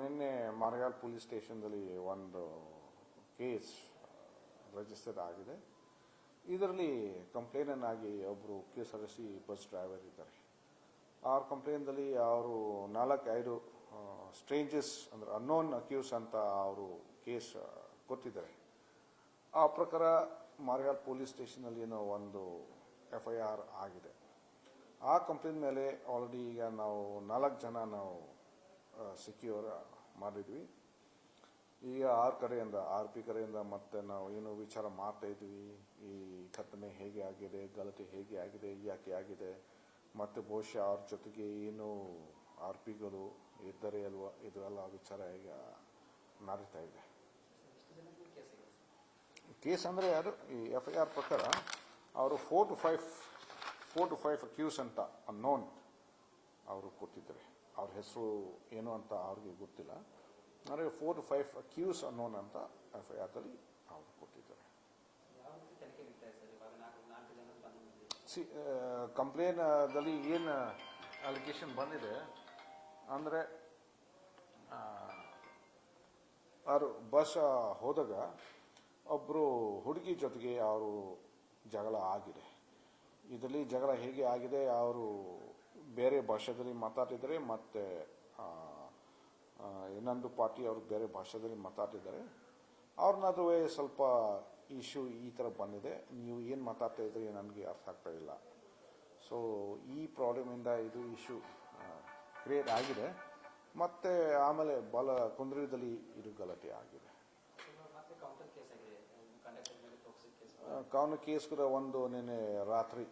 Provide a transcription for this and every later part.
ನಿನ್ನೆ ಮಾರ್ಗಾಲ್ ಪೊಲೀಸ್ ಸ್ಟೇಷನ್ದಲ್ಲಿ ಒಂದು case register ಆಗಿದೆ. ಇದರಲ್ಲಿ ಕಂಪ್ಲೇನನ್ ಆಗಿ ಒಬ್ಬರು K S C bus driver ಇದ್ದಾರೆ. ಅವ್ರ ಕಂಪ್ಲೇನ್ದಲ್ಲಿ ಅವರು ನಾಲ್ಕು ಐದು ಸ್ಟ್ರೇಂಜಸ್ ಅಂದ್ರೆ ಅನ್ನೋನ್ ಅಕ್ಯೂಸ್ ಅಂತ ಅವರು ಕೇಸ್ ಕೊಟ್ಟಿದ್ದಾರೆ. ಆ ಪ್ರಕಾರ ಮಾರ್ಗಾಲ್ ಪೊಲೀಸ್ ಸ್ಟೇಷನಲ್ಲಿ ಏನೋ ಒಂದು ಎಫ್ ಐ ಆರ್ ಆಗಿದೆ. ಆ ಕಂಪ್ಲೇಂಟ್ ಮೇಲೆ ಆಲ್ರೆಡಿ ಈಗ ನಾವು ನಾಲ್ಕು ಜನ ನಾವು ಸಿಕ್ಯೂರ್ ಮಾಡಿದ್ವಿ. ಈಗ ಆರ್ ಕಡೆಯಿಂದ, ಆರ್ ಪಿ ಕಡೆಯಿಂದ ಮತ್ತೆ ನಾವು ಏನು ವಿಚಾರ ಮಾಡ್ತಾ ಇದ್ವಿ. ಈ ಘಟನೆ ಹೇಗೆ ಆಗಿದೆ ಗಲತಿ ಹೇಗೆ ಆಗಿದೆ, ಯಾಕೆ ಆಗಿದೆ. ಮತ್ತೆ ಬಹುಶಃ ಅವ್ರ ಜೊತೆಗೆ ಏನು ಆರ್ ಪಿಗಳು ಇದ್ದರೆ ಅಲ್ವಾ, ಇದು ಎಲ್ಲ ವಿಚಾರ ಈಗ ನಡೀತಾ ಇದೆ. ಕೇಸ್ ಅಂದರೆ ಯಾರು ಈ ಎಫ್ ಐ ಆರ್ ಪ್ರಕಾರ ಅವರು four two five four two five accused ಅಂತ ಅನ್ನೋನ್ ಅವರು ಕೊಟ್ಟಿದ್ದಾರೆ. ಅವ್ರ ಹೆಸರು ಏನು ಅಂತ ಅವ್ರಿಗೆ ಗೊತ್ತಿಲ್ಲ. ನನಗೆ four two five accused unknown ಅಂತ ಎಫ್ ಐ ಆರ್ದಲ್ಲಿ ಅವರು ಕೊಟ್ಟಿದ್ದಾರೆ. ಸಿ ಕಂಪ್ಲೇನಲ್ಲಿ ಏನು ಅಲಿಗೇಷನ್ ಬಂದಿದೆ ಅಂದರೆ ಅವರು ಬಸ್ ಹೋದಾಗ ಒಬ್ಬರು ಹುಡುಗಿ ಜೊತೆಗೆ ಅವರು ಜಗಳ ಆಗಿದೆ. ಇದರಲ್ಲಿ ಜಗಳ ಹೇಗೆ ಆಗಿದೆ, ಅವರು ಬೇರೆ ಭಾಷೆದಲ್ಲಿ ಮಾತಾಡಿದರೆ ಮತ್ತು ಇನ್ನೊಂದು ಪಾರ್ಟಿ ಅವರು ಬೇರೆ ಭಾಷೆದಲ್ಲಿ ಮಾತಾಡಿದ್ದಾರೆ ಅವ್ರ ನಡುವೆ ಸ್ವಲ್ಪ ಇಶ್ಯೂ ಈ ಥರ ಬಂದಿದೆ. ನೀವು ಏನು ಮಾತಾಡ್ತಾ ಇದ್ರಿ ನನಗೆ ಅರ್ಥ ಆಗ್ತಾ ಇಲ್ಲ. ಸೊ ಈ ಪ್ರಾಬ್ಲಮಿಂದ ಇದು ಇಶ್ಯೂ ಕ್ರಿಯೇಟ್ ಆಗಿದೆ. ಮತ್ತೆ ಆಮೇಲೆ ಬಲ ಕುಂದ್ರದಲ್ಲಿ ಇದು ಗಲಾಟೆ ಆಗಿದೆ. ಕಾನೂನು ಕೇಸ್ ಕೂಡ ಒಂದು ನಿನ್ನೆ ರಾತ್ರಿ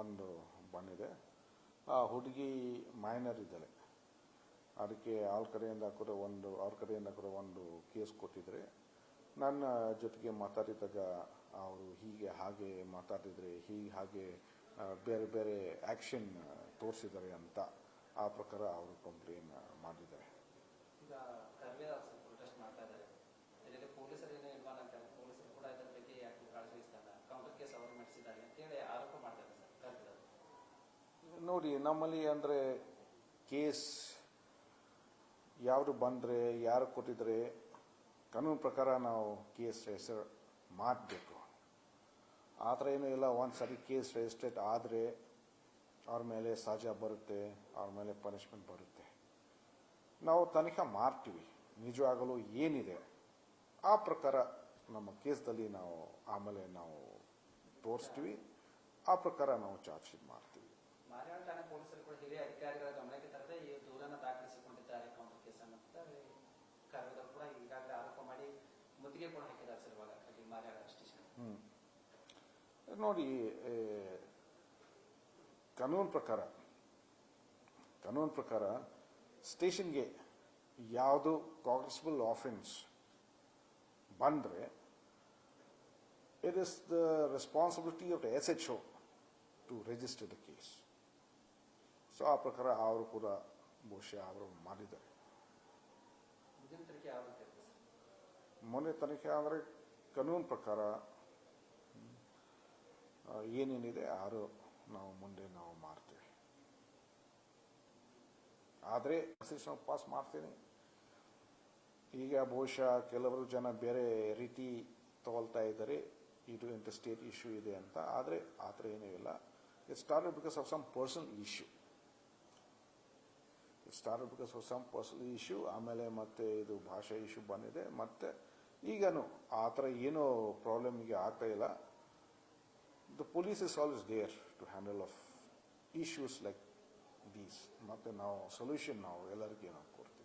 ಒಂದು ಬಂದಿದೆ. ಆ ಹುಡುಗಿ ಮೈನರ್ ಇದ್ದಾಳೆ. ಅದಕ್ಕೆ ಅವ್ರ ಕಡೆಯಿಂದ ಕೂಡ ಒಂದು, ಅವ್ರ ಕಡೆಯಿಂದ ಕೂಡ ಒಂದು ಕೇಸ್ ಕೊಟ್ಟಿದ್ರೆ, ನನ್ನ ಜೊತೆಗೆ ಮಾತಾಡಿದಾಗ ಅವರು ಹೀಗೆ ಹಾಗೆ ಮಾತಾಡಿದರೆ, ಹೀಗೆ ಹಾಗೆ ಬೇರೆ ಬೇರೆ ಆ್ಯಕ್ಷನ್ ತೋರಿಸಿದ್ದಾರೆ ಅಂತ ಆ ಪ್ರಕಾರ ಅವರು ಕಂಪ್ಲೇನ್ ಮಾಡಿದ್ದಾರೆ ಈಗ ಕರ್ವೆ ಪ್ರೊಟೆಸ್ಟ್ ಮಾಡ್ತಾ ಇದ್ದಾರೆ ಇದರಲ್ಲಿ ಪೊಲೀಸರು ಏನೋ ಇನ್ವಾಲ್ವ್ ಆಗ್ತಾರೆ ಪೊಲೀಸರು ಕೂಡ ಇದರ ಬಗ್ಗೆ ಯಾಕೆ ಕಾಳಜಿ ವಹಿಸ್ತಾರೆ ಕೌಂಟರ್ ಕೇಸ್ ಅವರು ನಡೆಸಿದ್ದಾರೆ ಅಂತೇಳಿ ಆರೋಪ ಮಾಡ್ತಾರೆ ಸರ್ ಕರ್ವೆ ನೋಡಿ, ನಮ್ಮಲ್ಲಿ ಅಂದರೆ ಕೇಸ್ ಯಾರು ಬಂದರೆ, ಯಾರು ಕೊಟ್ಟಿದ್ರೆ, ಕಾನೂನು ಪ್ರಕಾರ ನಾವು ಕೇಸ್ ರಿಜಿಸ್ಟರ್ ಮಾಡಬೇಕು. ಆ ಥರ ಏನೂ ಇಲ್ಲ, ಒಂದು ಸರಿ ಕೇಸ್ ರಿಜಿಸ್ಟ್ರೇಟ್ ಆದರೆ ಅವ್ರ ಮೇಲೆ ಸಹಜ ಬರುತ್ತೆ, ಅವ್ರ ಮೇಲೆ ಪನಿಷ್ಮೆಂಟ್ ಬರುತ್ತೆ. ನಾವು ತನಿಖೆ ಮಾಡ್ತೀವಿ. ನಿಜವಾಗಲೂ ಏನಿದೆ, ಆ ಪ್ರಕಾರ ನಮ್ಮ ಕೇಸ್ದಲ್ಲಿ ನಾವು ಆಮೇಲೆ ನಾವು ತೋರಿಸ್ತೀವಿ. ಆ ಪ್ರಕಾರ ನಾವು ಚಾರ್ಜ್ ಶೀಟ್ ಮಾಡ್ತೀವಿ. ಮುತ್ತಿಗೆ ಕೂಡ ಹಾಕಿದ್ದಾರೆ ಸರ್ ಇವಾಗ ಅಲ್ಲಿ ಮಾರಿಯಾಳ ಸ್ಟೇಷನ್. ನೋಡಿ ಕಾನೂನು ಪ್ರಕಾರ ಕಾನೂನು ಪ್ರಕಾರ ಸ್ಟೇಷನ್ಗೆ ಯಾವುದು ಕಾಗ್ರೆಸಿಬಲ್ ಆಫೆನ್ಸ್ ಬಂದರೆ it is the responsibility of the S H O to register the case so ಆ ಪ್ರಕಾರ ಅವರು ಕೂಡ ಬಹುಶಃ ಅವರು ಮಾಡಿದ್ದಾರೆ. ಮೊನ್ನೆ ತನಿಖೆ ಅಂದರೆ ಕಾನೂನು ಪ್ರಕಾರ ಏನೇನಿದೆ ಆರು ನಾವು ಮುಂದೆ ನಾವು ಮಾಡ್ತೇವೆ. ಆದರೆ ಶಿಕ್ಷಣ ಪಾಸ್ ಮಾಡ್ತೀನಿ. ಈಗ ಬಹುಶಃ ಕೆಲವರು ಜನ ಬೇರೆ ರೀತಿ ತಗೊಳ್ತಾ ಇದ್ದಾರೆ, ಇದು ಇಂಟರ್ ಸ್ಟೇಟ್ ಇಶ್ಯೂ ಇದೆ ಅಂತ. ಆದರೆ ಆ ಥರ ಏನೂ ಇಲ್ಲ. It started because of some person issue it started because of some personal issue ಆಮೇಲೆ ಮತ್ತೆ ಇದು ಭಾಷಾ ಇಶ್ಯೂ ಬಂದಿದೆ. ಮತ್ತೆ ಈಗನು ಆ ಥರ ಏನೂ ಪ್ರಾಬ್ಲಮ್ ಈಗ ಆಗ್ತಾ ಇಲ್ಲ. The police is always dare to handle of issues like these ಮತ್ತು ನಾವು ಸೊಲ್ಯೂಷನ್ ನಾವು ಎಲ್ಲರಿಗೂ ನಾವು ಕೊಡ್ತೀವಿ.